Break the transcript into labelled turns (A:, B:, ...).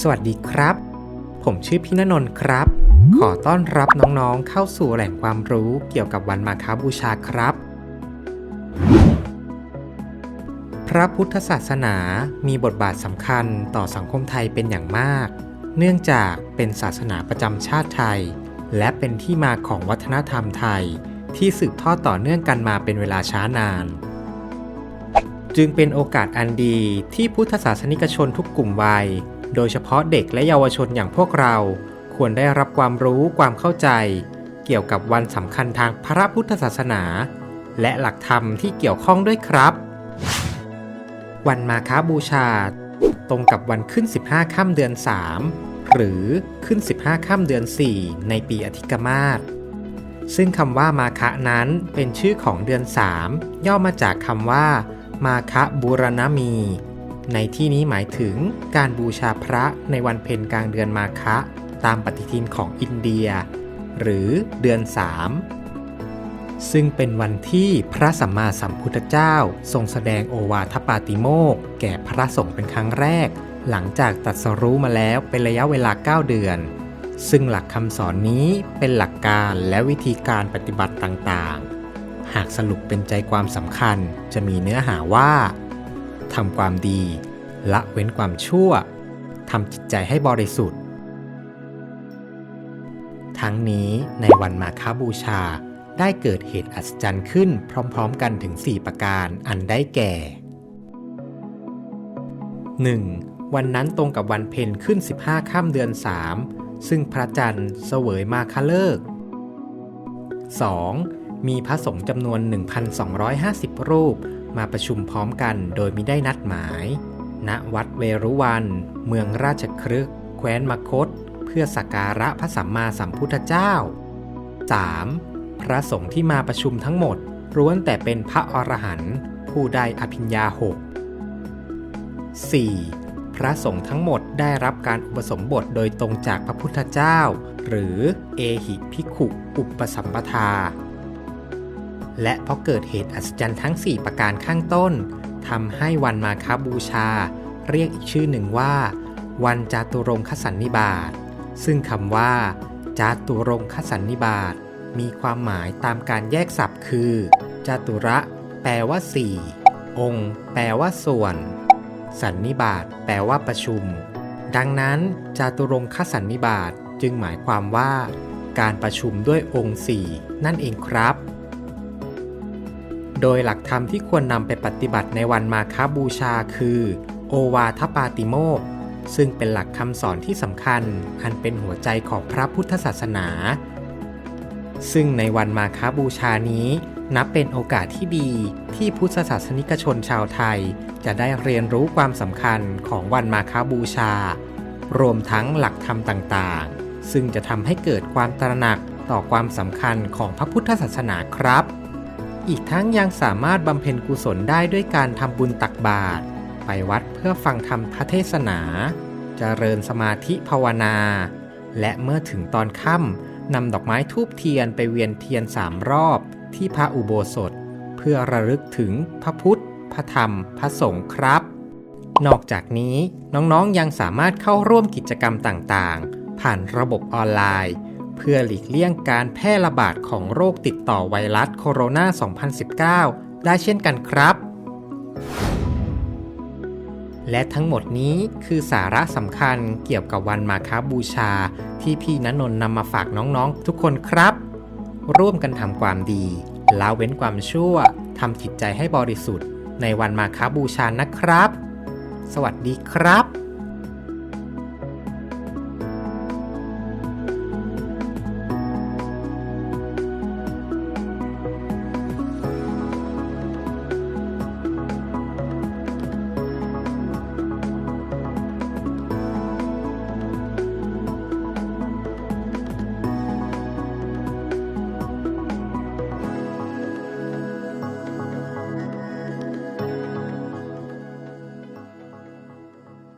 A: สวัสดีครับ ผมชื่อพี่นนท์ครับ ขอต้อนรับน้องๆเข้าสู่แหล่งความรู้เกี่ยวกับวันมาคาบูชาครับ พระพุทธศาสนามีบทบาทสำคัญต่อสังคมไทยเป็นอย่างมาก เนื่องจากเป็นศาสนาประจำชาติไทย และเป็นที่มาของวัฒนธรรมไทย ที่สืบทอดต่อเนื่องกันมาเป็นเวลาช้านานจึงเป็นโอกาสอันดีที่พุทธศาสนิกชนทุกกลุ่มวัย โดยเฉพาะเด็กและเยาวชนอย่างพวกเรา ควรได้รับความรู้ความเข้าใจ เกี่ยวกับวันสำคัญทางพระพุทธศาสนา และหลักธรรมที่เกี่ยวข้องด้วยครับ วันมาค้าบูชา ตรงกับวันขึ้น 15ค่ำเดือน 3 หรือขึ้น 15ค่ำเดือน 4 ในปีอธิกมาศซึ่งคำว่ามาคะนั้นเป็นชื่อของเดือน 3 ย่อมาจากคำว่า มาคะบูรณมี ในที่นี้หมายถึงการบูชาพระในวันเพ็ญกลางเดือนมาคะ ตามปฏิทินของอินเดีย หรือเดือน 3 ซึ่งเป็นวันที่พระสัมมาสัมพุทธเจ้า ทรงแสดงโอวาทปาติโมกแก่พระสงฆ์เป็นครั้งแรก หลังจากตรัสรู้มาแล้วเป็นระยะเวลา 9 เดือน ซึ่งหลักคำสอนนี้เป็นหลักการและวิธีการปฏิบัติต่างๆ หากสรุปเป็นใจความสำคัญจะมีเนื้อหาว่า ทำความดี ละเว้นความชั่วทำจิตใจให้บริสุทธิ์ ทั้งนี้ในวันมาคาบูชาได้เกิดเหตุอัศจรรย์ขึ้นพร้อมๆกันถึง 4 ประการอันได้แก่ 1. วันนั้นตรงกับวันเพ็ญขึ้น 15ค่ำเดือน 3 ซึ่งพระจันทร์เสวยมาคาเลิก 2. มีพระสงฆ์จำนวน 1,250 รูป มาประชุมพร้อมกันโดยมิได้นัดหมาย ณ วัดเวรุวัน เมืองราชครึก แคว้นมคต เพื่อสักการะพระสัมมาสัมพุทธเจ้า 3. พระสงฆ์ที่มาประชุมทั้งหมดล้วนแต่เป็นพระอรหันต์ผู้ได้อภิญญาหก 4. พระสงฆ์ทั้งหมดได้รับการอุปสมบทโดยตรงจากพระพุทธเจ้า หรือเอหิภิกขุ อุปสัมปทา และเพราะเกิดเหตุอัศจรรย์ทั้ง 4 ประการข้างต้นทำให้วันมาคาบูชา เรียกอีกชื่อหนึ่งว่า วันจาตุรงคสันนิบาต ซึ่งคำว่า จาตุรงคสันนิบาต มีความหมายตามการแยกศัพท์คือ จาตุระ แปลว่า4องค์ แปลว่าส่วน สันนิบาต แปลว่าประชุม ดังนั้น จาตุรงคสันนิบาตจึงหมายความว่า การประชุมด้วยองค์4นั่นเองครับ โดยหลักธรรมที่ควรนำไปปฏิบัติในวันมาคาบูชาคือ โอวาทปาติโมกซึ่งเป็นหลักคำสอนที่สำคัญ อันเป็นหัวใจของพระพุทธศาสนา ซึ่งในวันมาคาบูชานี้ นับเป็นโอกาสที่ดีที่พุทธศาสนิกชนชาวไทย จะได้เรียนรู้ความสำคัญของวันมาคาบูชา รวมทั้งหลักธรรมต่างๆ ซึ่งจะทำให้เกิดความตระหนักต่อความสำคัญของพระพุทธศาสนาครับ อีกทั้งยังสามารถบำเพ็ญกุศลได้ด้วยการทำบุญตักบาตรไปวัดเพื่อฟังธรรมพระเทศนาเจริญสมาธิภาวนา และเมื่อถึงตอนค่ำนำดอกไม้ทูบเทียนไปเวียนเทียนสามรอบที่พระอุโบสถ เพื่อระลึกถึงพระพุทธ พระธรรม พระสงฆ์ครับ นอกจากนี้น้องๆยังสามารถเข้าร่วมกิจกรรมต่างๆ ผ่านระบบออนไลน์ เพื่อหลีกเลี่ยงการแพร่ระบาดของโรคติดต่อไวรัสโคโรนา 2019 ได้เช่นกันครับ และทั้งหมดนี้คือสาระสำคัญเกี่ยวกับวันมาคาบูชา ที่พี่ณนนท์นำมาฝากน้องๆ ทุกคนครับ ร่วมกันทำความดีละเว้นความชั่วทำจิตใจให้บริสุทธิ์ ในวันมาคาบูชานะครับ สวัสดีครับ